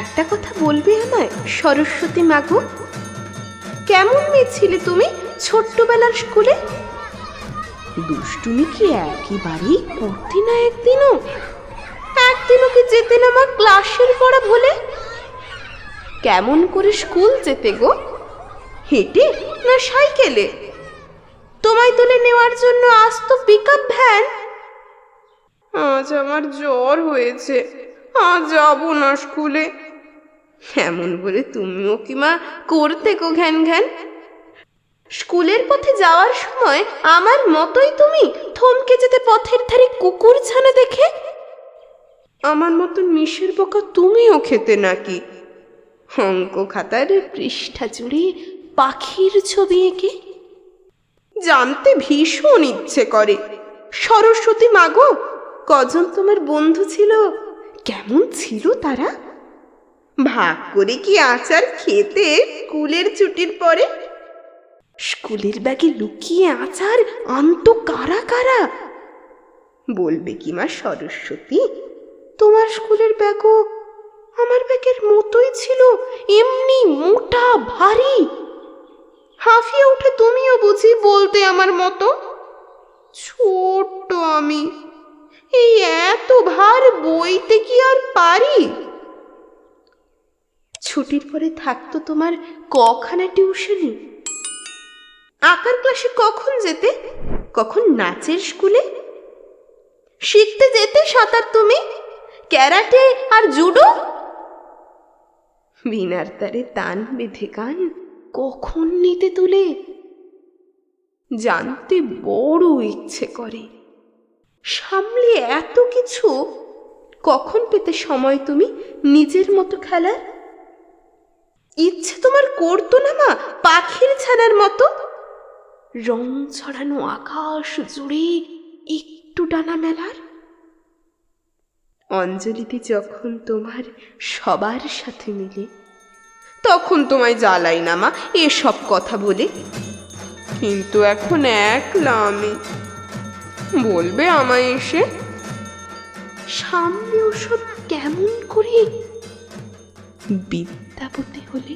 একটা কথা বলবে আমায়, সরস্বতী মাগো কেমন মেয়ে ছিলে তুমি ছোট্টবেলার স্কুলে? দুষ্টুমি কি একেবারেই করতে না একদিনও? একদিনও কি যেতে না মা ক্লাসের পড়া ভুলে? কেমন করে স্কুল যেতে গো? হেঁটে না সাইকেলে? তোমায় তুলে নেওয়ার জন্য আসতো পিক আপ ভ্যান আজ আমার জ্বর হয়েছে। আজ যাব না স্কুলে। এমন বলে তুমিও কি মা করতে গো ঘ্যান ঘ্যান? স্কুলের পথে যাওয়ার সময় আমার মতোই তুমি থমকে যেতে পথের ধারে কুকুর ছানা দেখে? আমার মতো মিশের বোকা তুমিও খেতে নাকি? অঙ্ক খাতার পৃষ্ঠা জুড়ে পাখির ছবি এঁকে? জানতে ভীষণ ইচ্ছে করে। সরস্বতী মাগো কজন তোমার বন্ধু ছিল? কেমন ছিল তারা? ভাগ করে কি আচার খেতে স্কুলের ছুটির পরে? স্কুলের ব্যাগে লুকিয়ে আচার? আনত কারা কারা? বলবে কি মা সরস্বতী? তোমার স্কুলের ব্যাগও আমার ব্যাগের মতোই ছিল এমনি মোটা ভারী। হাঁফিয়ে উঠে তুমিও বুঝি বলতে আমার মতো? ছোট্ট আমি এই এত ভার বইতে কি আর পারি? ছুটির পরে থাকতো তোমার কখানা টিউশনি? আঁকার ক্লাসে কখন যেতে? কখন নাচের স্কুলে? শিখতে যেতে সাঁতার তুমি? ক্যারাটে আর জুডো? বিনার তারে তান বেঁধে গান কখন নিতে তুলে? জানতে বড় ইচ্ছে করে। সামলে এত কিছু কখন পেতে সময় তুমি নিজের মতো খেলার? ইচ্ছে তোমার করতো না মা, পাখির ছানার মতো? রং ছড়ানো আকাশ জুড়ে একটু ডানা মেলার? অঞ্জলিতে যখন তোমার সবার সাথে মিলে, তখন তোমায় জ্বালাই না মা এসব কথা বলে। কিন্তু এখন একলা আমি, বলবে আমায় এসে? সামনে ওসব কেমন করে বিদ্যাপতি হলে